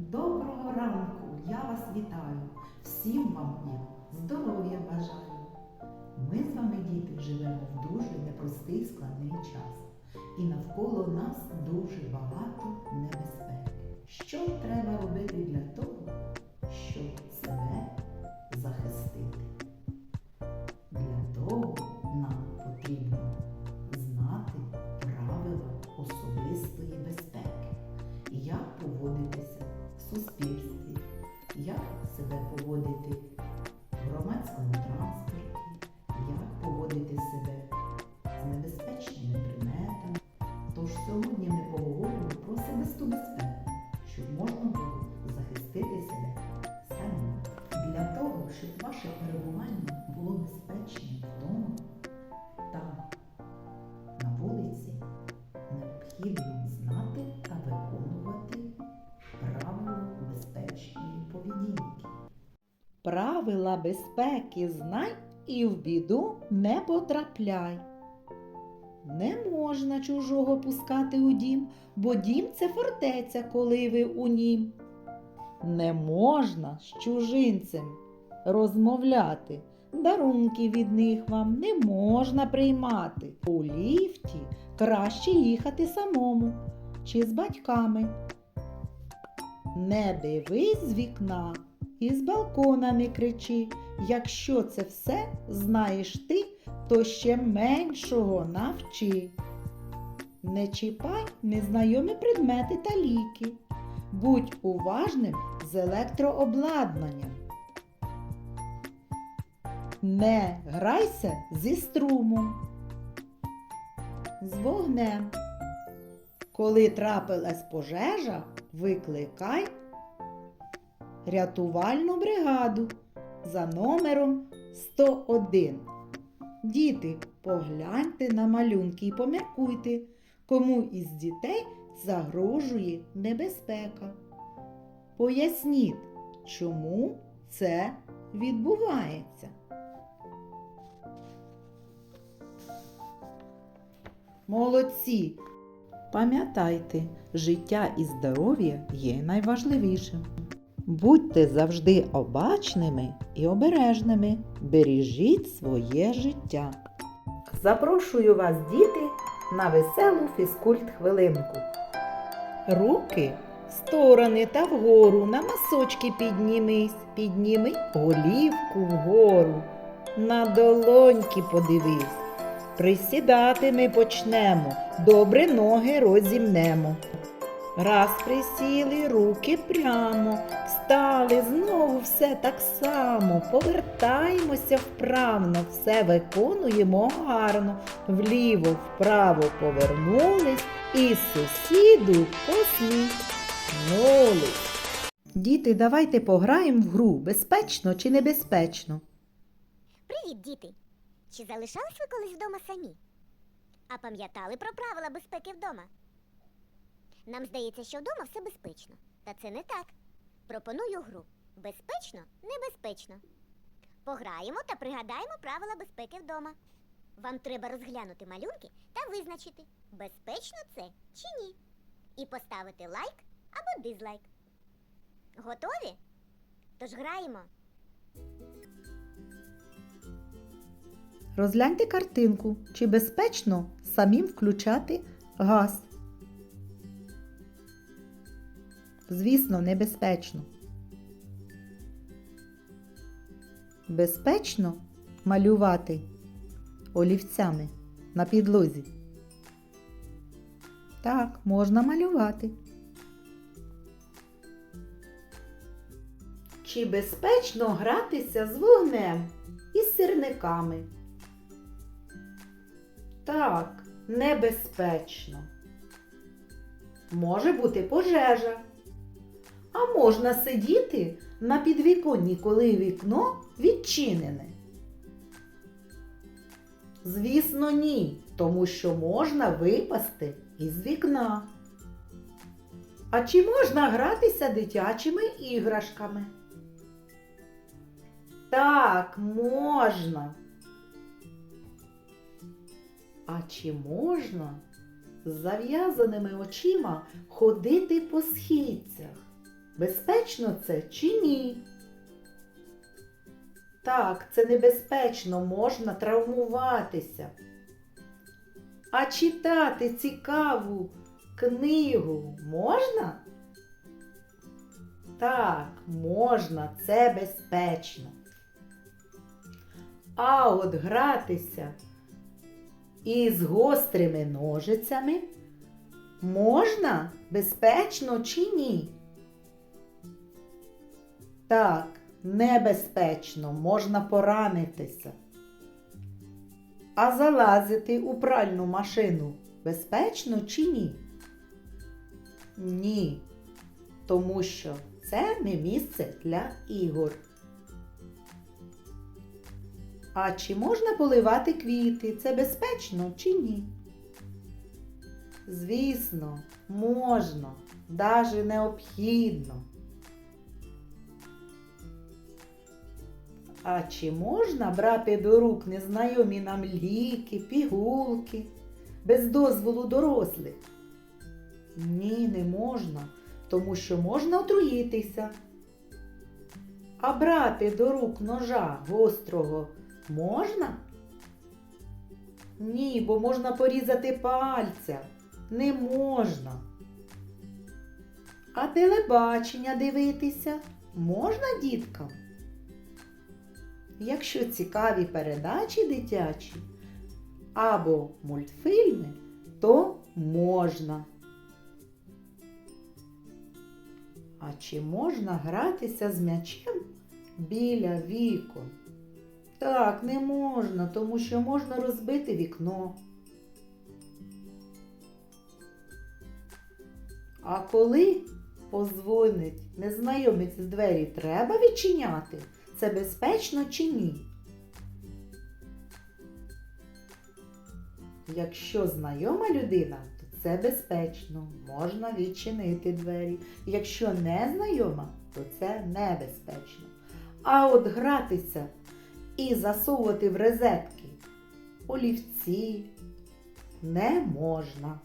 Доброго ранку! Я вас вітаю! Всім вам здоров'я бажаю! Ми з вами, діти, живемо в дуже непростий складний час. І навколо нас дуже багато небезпеки. Що Правила безпеки знай і в біду не потрапляй. Не можна чужого пускати у дім, бо дім це фортеця, коли ви у нім. Не можна з чужинцем розмовляти, дарунки від них вам не можна приймати. У ліфті краще їхати самому чи з батьками. Не дивись з вікна і з балкона не кричи. Якщо це все знаєш ти, то ще меншого навчи. Не чіпай незнайомі предмети та ліки. Будь уважним з електрообладнанням. Не грайся зі струмом, з вогнем. Коли трапилась пожежа, викликай рятувальну бригаду за номером 101. Діти, погляньте на малюнки і поміркуйте, кому із дітей загрожує небезпека. Поясніть, чому це відбувається. Молодці! Пам'ятайте, життя і здоров'я є найважливішим. Будьте завжди обачними і обережними. Бережіть своє життя. Запрошую вас, діти, на веселу фізкульт хвилинку. Руки в сторони та вгору на носочки піднімись, підніми голівку вгору. На долоньки подивись. Присідати ми почнемо, добре ноги розімнемо. Раз присіли, руки прямо, встали, знову все так само. Повертаємося вправно, все виконуємо гарно. Вліво, вправо повернулись і сусіду посміхнули. Діти, давайте пограємо в гру безпечно чи небезпечно. Привіт, діти! Чи залишались ви колись вдома самі? А пам'ятали про правила безпеки вдома? Нам здається, що вдома все безпечно. Та це не так. Пропоную гру. Безпечно, небезпечно. Пограємо та пригадаємо правила безпеки вдома. Вам треба розглянути малюнки та визначити, безпечно це чи ні. І поставити лайк або дизлайк. Готові? Тож граємо. Розгляньте картинку, чи безпечно самим включати газ. Звісно, небезпечно. Безпечно малювати олівцями на підлозі. Так, можна малювати. Чи безпечно гратися з вогнем і сирниками? Так, небезпечно. Може бути пожежа. А можна сидіти на підвіконні, коли вікно відчинене? Звісно, ні, тому що можна випасти із вікна. А чи можна гратися дитячими іграшками? Так, можна. А чи можна з зав'язаними очима ходити по східцях? Безпечно це чи ні? Так, це небезпечно, можна травмуватися. А читати цікаву книгу можна? Так, можна, це безпечно. А от гратися із гострими ножицями можна безпечно чи ні? Так, небезпечно, можна поранитися. А залазити у пральну машину безпечно чи ні? Ні, тому що це не місце для ігор. А чи можна поливати квіти? Це безпечно чи ні? Звісно, можна, даже необхідно. А чи можна брати до рук незнайомі нам ліки, пігулки без дозволу дорослих? Ні, не можна, тому що можна отруїтися. А брати до рук ножа гострого можна? Ні, бо можна порізати пальця. Не можна. А телебачення дивитися можна діткам? Якщо цікаві передачі дитячі або мультфільми, то можна. А чи можна гратися з м'ячем біля вікон? Так, не можна, тому що можна розбити вікно. А коли позвонить незнайомець з двері, треба відчиняти? Це безпечно чи ні? Якщо знайома людина, то це безпечно, можна відчинити двері. Якщо не знайома, то це небезпечно. А от гратися і засовувати в розетки олівці не можна.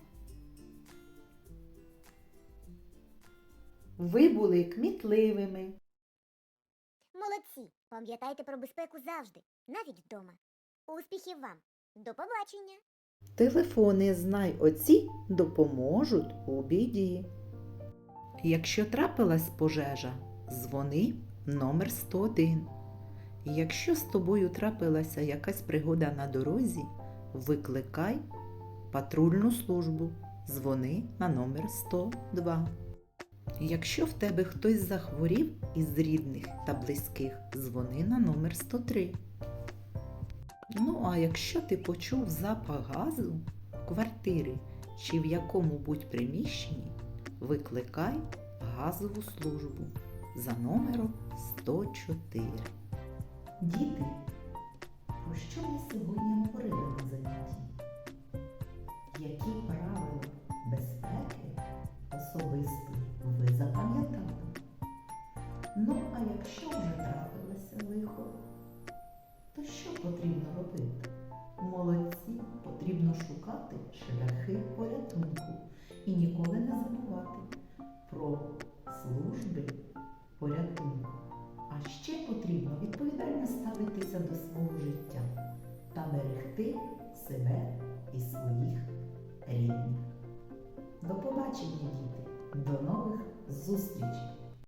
Ви були кмітливими. Молодці! Пам'ятайте про безпеку завжди, навіть вдома. Успіхів вам! До побачення! Телефони знай оці допоможуть у біді. Якщо трапилась пожежа, дзвони номер 101. Якщо з тобою трапилася якась пригода на дорозі, викликай патрульну службу. Дзвони на номер 102. Якщо в тебе хтось захворів із рідних та близьких, дзвони на номер 103. Ну, а якщо ти почув запах газу в квартирі чи в якому-будь приміщенні, викликай газову службу за номером 104. Діти, про що ми сьогодні говорили на занятті? Які правила безпеки особисто шукати шляхи порятунку і ніколи не забувати про служби порятунку. А ще потрібно відповідально ставитися до свого життя та берегти себе і своїх рідних. До побачення, діти! До нових зустрічей!